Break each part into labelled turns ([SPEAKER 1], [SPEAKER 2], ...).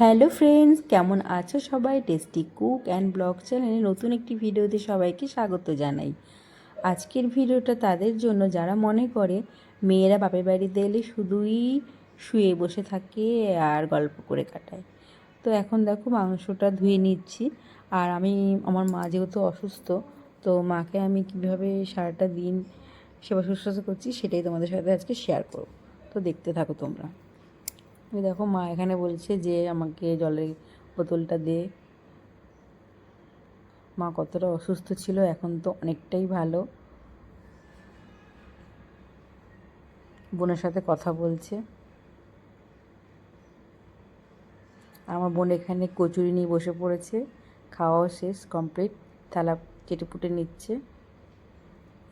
[SPEAKER 1] Hello friends, কেমন আছো সবাই? টেস্টি কুক অ্যান্ড ব্লগ চ্যানেলে নতুন একটি ভিডিওতে সবাইকে স্বাগত জানাই। আজকের ভিডিওটা তাদের জন্য, যারা মনে করে মেয়েরা বাপের বাড়িতে এলে শুধুই শুয়ে বসে থাকে আর গল্প করে কাটায়। তো এখন দেখো মাংসটা ধুয়ে নিচ্ছি। আর আমি, আমার মা যেহেতু অসুস্থ, তো মাকে আমি কীভাবে সারাটা দিন সেবা শুশ্রূষা করছি সেটাই তোমাদের সাথে আজকে শেয়ার করব। তো দেখতে থাকো তোমরা। দেখো মা এখানে বলছে যে আমাকে জলের বোতলটা দে। মা কতটা অসুস্থ ছিল, এখন তো অনেকটাই ভালো। বোনের সাথে কথা বলছে। আমার বোন এখানে কচুরি নিয়ে বসে পড়েছে। খাওয়াও শেষ কমপ্লিট থালা কেটে পুটে নিচ্ছে।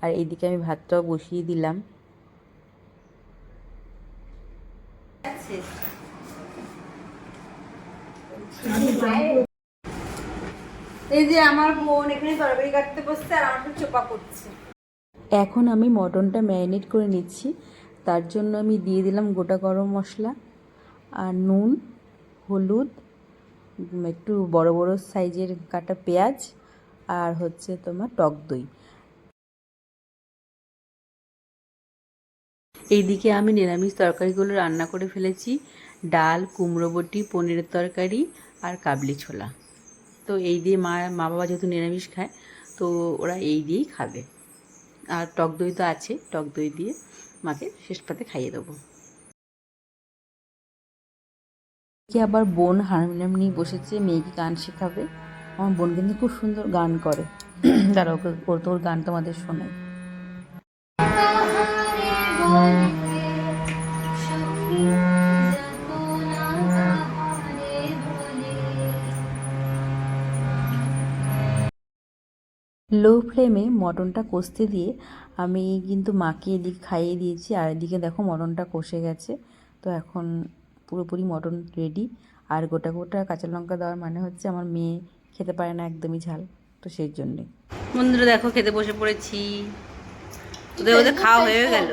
[SPEAKER 1] আর এইদিকে আমি ভাতটাও বসিয়ে দিলাম।
[SPEAKER 2] এই যে আমার বোন এখানে তরকারি কাটতে বসছে আর আমার চোপা করছে।
[SPEAKER 1] এখন আমি মটনটা ম্যারিনেট করে নিচ্ছি। তার জন্য আমি দিয়ে দিলাম গোটা গরম মশলা আর নুন, হলুদ, একটু বড় বড় সাইজের কাটা পেঁয়াজ আর হচ্ছে তোমার টক দই। এইদিকে আমি নিরামিষ তরকারিগুলো রান্না করে ফেলেছি। ডাল, কুমড়ো বটি, পনিরের তরকারি আর কাবলি ছোলা। তো এই দিয়ে মা মা বাবা যেহেতু নিরামিষ খায়, তো ওরা এই দিয়েই খাবে। আর টক দই তো আছে, টক দই দিয়ে মাকে শেষ পাতে খাইয়ে দেবো। কি আবার বোন হারমোনিয়াম নিয়ে বসেছে, মেয়েকে গান শেখাবে। আমার বোন কিন্তু খুব সুন্দর গান করে। তারা ওকে ওর গান তোমাদের শোনায়। লো ফ্লেমে মটনটা কষতে দিয়ে আমি কিন্তু মাকে এদিকে খাইয়ে দিয়েছি। আর এদিকে দেখো মটনটা কষে গেছে। তো এখন পুরোপুরি মটন রেডি আর গোটা গোটা কাঁচা লঙ্কা দেওয়ার মানে হচ্ছে আমার মেয়ে খেতে পারে না একদমই ঝাল। তো সেই জন্যে। বন্ধুরা দেখো খেতে বসে পড়েছি। ওদের ওদের খাওয়া হয়ে গেল।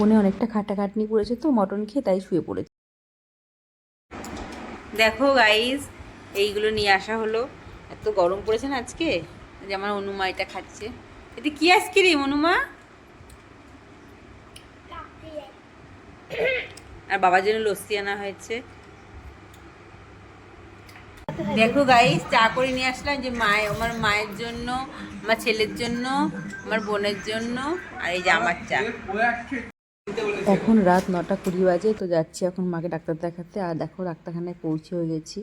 [SPEAKER 1] মনে অনেকটা খাটাখাটনি পড়েছে তো মটন খেয়ে তাই শুয়ে পড়েছে। দেখো গাইস এইগুলো নিয়ে আসা হলো। এত গরম পড়েছে না আজকে যে আমার অনুমা এটা খাচ্ছে। এটা কি আইসক্রিম অনুমা? আর বাবার জন্য লস্যি আনা হয়েছে। দেখো গাইস চা করে নিয়ে আসলাম যে মায়, আমার মায়ের জন্য, আমার ছেলের জন্য, আমার বোনের জন্য, আর এই যে আমার চা। এখন রাত নটা কুড়ি বাজে, তো যাচ্ছি এখন মাকে ডাক্তার দেখাতে। আর দেখো, ডাক্তারখানায় পৌঁছে হয়ে গেছি।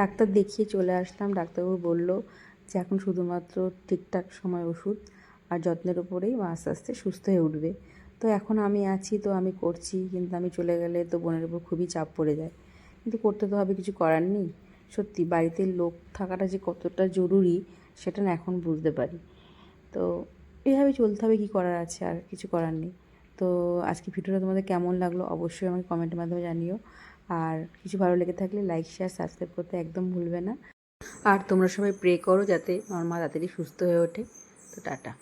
[SPEAKER 1] ডাক্তার দেখিয়ে চলে আসলাম। ডাক্তারবাবু বলল যে এখন শুধুমাত্র ঠিকঠাক সময় ওষুধ আর যত্নের উপরেই মা আস্তে আস্তে সুস্থ হয়ে উঠবে। তো এখন আমি আছি, তো আমি করছি, কিন্তু আমি চলে গেলে তো বোনের উপর খুবই চাপ পড়ে যায়। কিন্তু করতে তো হবে, কিছু করার নেই। সত্যি, বাড়িতে লোক থাকাটা যে কতটা জরুরি, সেটা না এখন বুঝতে পারি। তো এইভাবে চলতে হবে, কী করার আছে আর কিছু করার নেই। তো আজকে ভিডিওটা তোমাদের কেমন লাগল অবশ্যই আমাকে কমেন্টের মাধ্যমে জানিও। আর কিছু ভালো লেগে থাকলে লাইক শেয়ার সাবস্ক্রাইব করতে একদম ভুলবে না। আর তোমরা সবাই প্রে করো যাতে আমার মা তাড়াতাড়ি সুস্থ হয়ে ওঠে। তো টাটা।